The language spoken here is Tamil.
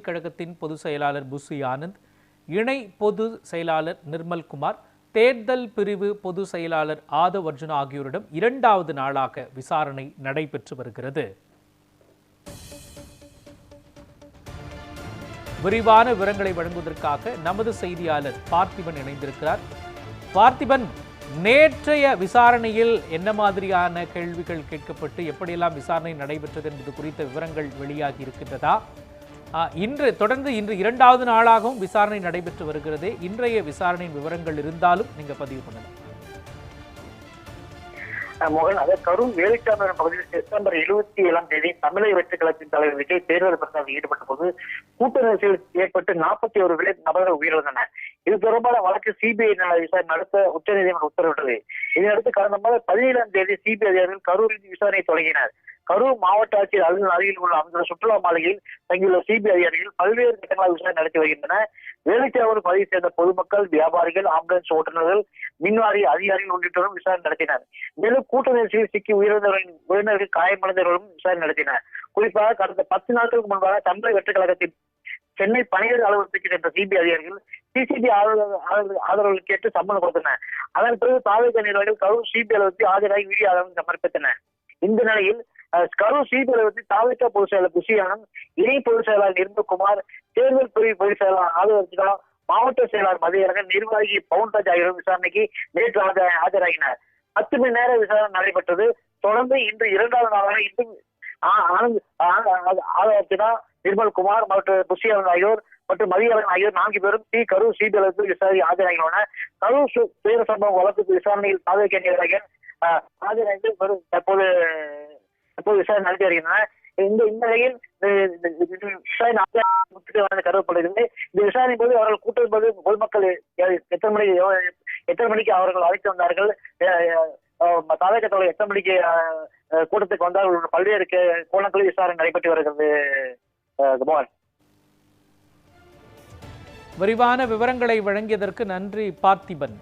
கழகத்தின் பொதுச் செயலாளர் புசி ஆனந்த் இணை பொது செயலாளர் நிர்மல்குமார் தேர்தல் பிரிவு பொது செயலாளர் ஆதவ் அர்ஜுனா ஆகியோரிடம் இரண்டாவது நாளாக விசாரணை நடைபெற்று வருகிறது. விரிவான விவரங்களை வழங்குவதற்காக நமது செய்தியாளர் பார்த்திபன் இணைந்திருக்கிறார். பார்த்திபன் நேற்றைய விசாரணையில் என்ன மாதிரியான கேள்விகள் கேட்கப்பட்டு எப்படியெல்லாம் விசாரணை நடைபெற்றது என்பது குறித்த விவரங்கள் வெளியாகி இருக்கின்றதா? இன்று தொடர்ந்து இன்று இரண்டாவது நாளாகவும் விசாரணை நடைபெற்று வருகிறது. இன்றைய விசாரணையின் விவரங்கள் இருந்தாலும் நீங்க பதிவு பண்ணலாம் மோகன் அதாவது கரூர் வேலுச்சாமி பகுதியில் செப்டம்பர் இருபத்தி ஏழாம் தேதி தமிழக வெற்றி கழகத்தின் தலைவர் விஜய் தேர்தல் பிரச்சாரத்தில் ஈடுபட்ட போது கூட்ட நெரிசல் ஏற்பட்டு நாற்பத்தி ஒரு விலை நபர்கள் உயிரிழந்தனர். இது தொடர்பான வழக்கு சிபிஐ விசாரணை நடத்த உச்சநீதிமன்றம் உத்தரவிட்டது. இதனையடுத்து கடந்த மாதம் பதினேழாம் தேதி சிபிஐ அதிகாரிகள் கரூரில் விசாரணை தொடங்கினர். கரூர் மாவட்ட ஆட்சியர் அலுவலக அருகில் உள்ள அமைந்துள்ள சுற்றுலா மாளிகையில் தங்கியுள்ள சிபிஐ அதிகாரிகள் பல்வேறு கட்டங்களாக விசாரணை நடத்தி வருகின்றன வேலைக்காவது பதிவு சேர்ந்த பொதுமக்கள் வியாபாரிகள் ஆம்புலன்ஸ் ஓட்டுநர்கள் மின்வாரி அதிகாரிகள் உள்ளிட்டோரும் விசாரணை நடத்தினர். மேலும் கூட்ட நெரிசலில் சிக்கி உயிரிழந்தவர்களின் உறவினர்கள் காயமடைந்தவர்களும் விசாரணை நடத்தினர். குறிப்பாக கடந்த பத்து நாட்களுக்கு முன்பாக தமிழக வெற்றி கழகத்தின் சென்னை பணியாளர் அலுவலகத்துக்கு சென்ற சிபிஐ அதிகாரிகள் சிசிபி ஆதரவுகள் கேட்டு சம்மன் கொடுத்தனர். அதன் பிறகு தாவேக நிர்வாகிகள் கரூர் சிபிஐ அலுவலகத்தில் ஆஜராகி வீடியோ ஆதாரம் சமர்ப்பித்தனர். இந்த நிலையில் கரூர் சிபிஐ அலுவலகத்தில் தாவேக பொதுச் செயலர் குஷியானந்த் இணை பொதுச் செயலாளர் நிர்மல்குமார் தேர்தல் பிரிவு பொதுச் செயலாளர் ஆதரவு மாவட்ட செயலாளர் மதியரகன் நிர்வாகி பவுன்ராஜ் ஆகியோரும் விசாரணைக்கு நேற்று ஆஜ- ஆஜராகினர். பத்து மணி நேர விசாரணை நடைபெற்றது. தொடர்ந்து இன்று இரண்டாவது நாளாக இன்று ஆ- ஆதரத்தினா நிர்மல்குமார் மற்றும் புஷியானந்த் ஆகியோர் மற்றும் மதியரகன் ஆகியோர் நான்கு பேரும் டி கரூர் சிபிஐ விசாரணை ஆஜராகியுள்ளனர். கரூர் சு- துயர சம்பவம் வழக்கு விசாரணையில் பாதுகாக்க நிர்வாகிகள் ஆஜராகி வரும் தற்போது விசாரணை நடத்தி வருகின்றன இந்த இந்த நிலையில் விசாரணை கருதப்படுகிறது இந்த விசாரணை போது அவர்கள் கூட்டம் போது பொதுமக்கள் எத்தனை மணிக்கு எத்தனை மணிக்கு அவர்கள் அழைத்து வந்தார்கள்? தாவேக்கத்தோட எத்தனை மணிக்கு கூட்டத்துக்கு வந்தார்கள்? பல்வேறு கோணங்களில் விசாரணை நடைபெற்று வருகிறது குமார். விரிவான விவரங்களை வழங்கியதற்கு நன்றி பார்த்திபன்.